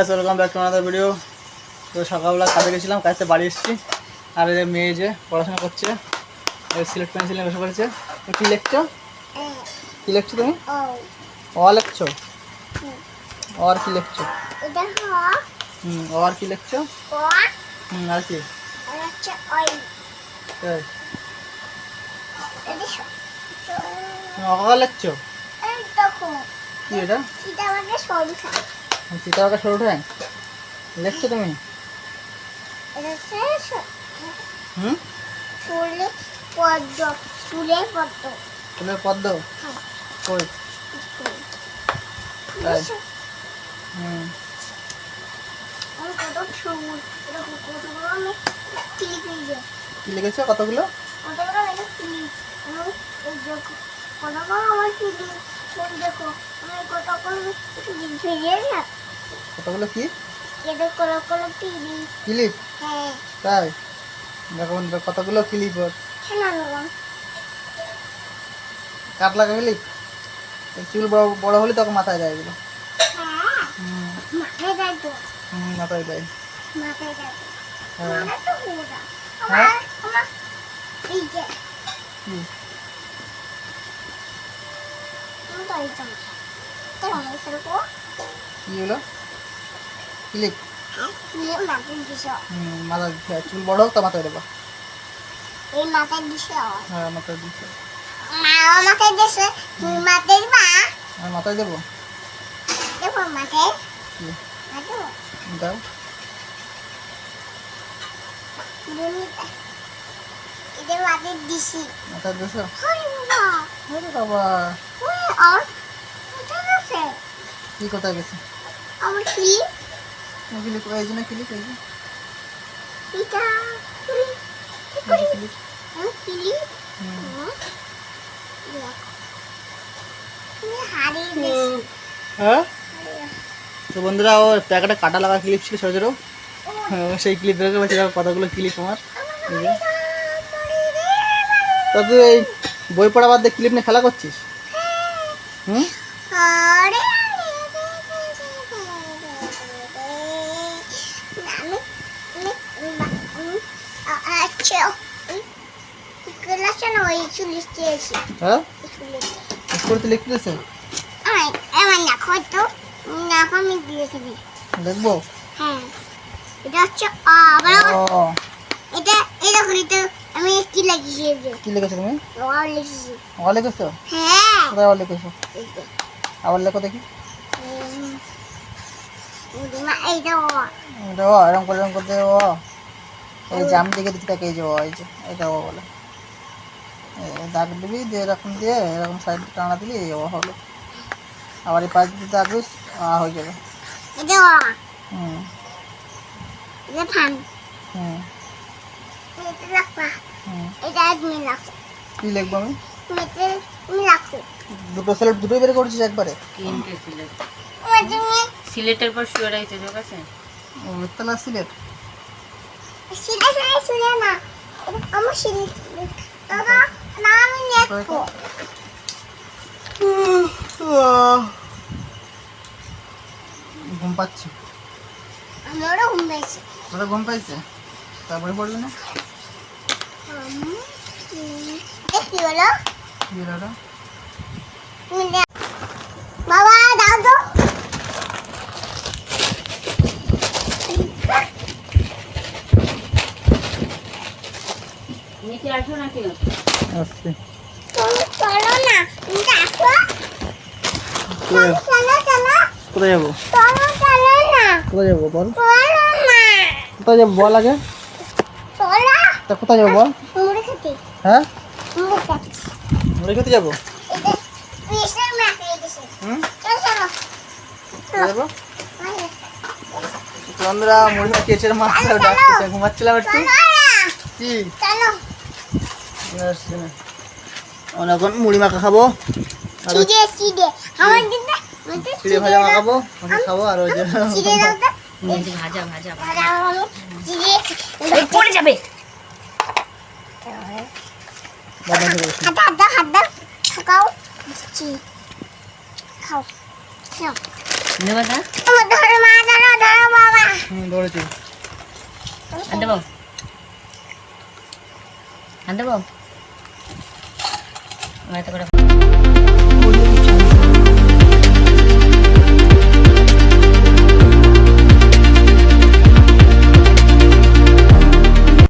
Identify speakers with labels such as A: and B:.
A: আছে ওরকম back to another video তো সকালবেলা কাজে গেছিলাম কাজতে বাড়ি এসেছি। আর এই যে মেয়ে যে পড়াশোনা করছে সিলেট পেন্সিল নিয়ে বসে পড়েছে। কী লিখছো? কী লিখছো তুমি? অ। লিখছো? অ আর কি লিখছো? হুম অ। আর কি লিখছো? হুম আর কি? অকাল লিখছো? কি এটা?
B: আমাকে
A: সীতাবাকে সরু ঠ্যাং? লিখছো তুমি?
B: এটা হচ্ছে স-
A: হুম?
B: পদ্ম ফুলের পদ্ম।
A: ফুলের পদ্ম? কই? হুম।
B: আমি কত সবুজ এটা কতগুলো?
A: কি? লিখেছো কতগুলো
B: দেখো। আমার আমি কতগুলো না
A: কতগুলো কি? ক্লিপ?
B: হ্যাঁ।
A: তাই? দেখো বন্ধুরা, কতগুলো ক্লিপ ওর? কাট লাগা ক্লিপ? চুল বড় বড় হলে তখন মাথায় দেয় এগুলো।
B: হ্যাঁ। মাথায় দেয় তো।
A: হুম মাথায় দেয়।
B: মাথায় দেয়
A: হ্যাঁ। হ্যাঁ?
B: এই যে।
A: কি হলো?
B: হ্যাঁ দিছ।
A: হুম মাথায় হ্যাঁ, চুল বড় হোক তো মাথায় দেবা।
B: এই মাথায় দিছ
A: হ্যাঁ মাথায় দিচ্ছে
B: মা মাথায় দিছে তুমি মাথায় দিবা?
A: আর মাথায় দেবো।
B: দেখো মাথায়?
A: কি? দাও।
B: এটা মাথায় দিছি।
A: মাথায় দিয়েছ
B: হরি বাবা ওই আর কোথায় গেছে?
A: কি কোথায় গেছে?
B: আমার কি?
A: ক্লিপ এই যে না এই যে।
B: এটা কি
A: এই যে ক্লিপ
B: আমি কিলি
A: হুম।
B: হারিয়ে গেছি
A: হ্যাঁ? তো বন্ধুরা ও প্যাকেটে কাটা লাগা ক্লিপ ছিল ছোটো ছোটো হ্যাঁ, সেই ক্লিপ কতগুলো ক্লিপ আমার? তা তুই এই বই পড়া বাদ দিয়ে ক্লিপ নিয়ে খেলা করছিস? হুম? হ্যাঁ? স্কুল তো। লিখতে দিয়েছে দেখব?
B: হ্যাঁ। এটা হচ্ছে আ, আবার এটা এটা তো আমি কি লাগিয়েছি
A: কি লিখেছো তুমি?
B: ওয়াও লিখেছি।
A: ও লিখেছো?
B: হ্যাঁ।
A: লিখেছো? আবার লেখো দেখি।
B: এইটা ও
A: এটা ও এরকম করে এরকম করতে ও এই যে আমি দেখে দিচ্ছি তাকে এই যে ও এই যে এটা ও বলে। দাগ দিবি দিয়ে এরকম দিয়ে এরকম সাইড টানা দিলি ও হলো। আবার এই পাশ দিয়ে দাগ দিস আ হয়ে যাবে। হুম। হুম। কী লিখব আমি? দুটো সিলেট দুটোই বের করছিস একবারে?
C: তিনটে সিলেট। সিলেটের পর শুয়ে রয়েছে তোর কাছে
A: ও তাহলে সিলেট?
B: সিধা শুনে না। আমার সিধা দাদা না আমি দেখব
A: ঘুম পাচ্ছি
B: আমারও ঘুম পেয়েছে
A: তোরা ঘুম পাইছে তারপরে পড়বি না
B: কি হলো তুমি দে- বাবা দাও তো
C: নিচে আসো
A: আসছি।
B: চলো না
A: কোথায়
B: চলো চলো।
A: কোথায় যাব?
B: চলো চলো না।
A: কোথায় যাব বল? কোথায় যাব বল আগে? তা কোথায় যাব বল? হ্যাঁ?
B: মুড়ি খেতে।
A: যাব?
B: এটা পিসের মাখিয়ে দিছে
A: হুম?
B: চলো চলো।
A: কোথায় যাব? চন্দ্রা মুড়ি খেয়েছে ডাকতেছে ঘুমাচ্ছিলাম একটু। কি? এখন মুড়ি মাখা খাব।
B: চিড়ে
A: ভাজা মাখাবো খাব আর ওই যে
B: চিড়ে দাও তো
C: ভাজা ভাজা পড়ে যাবে।
B: খাও খাও। ধরো মা ধরো ধরো বাবা।
A: হুম ধরেছি।
C: আর দেবো আর দেবো আমার এত করে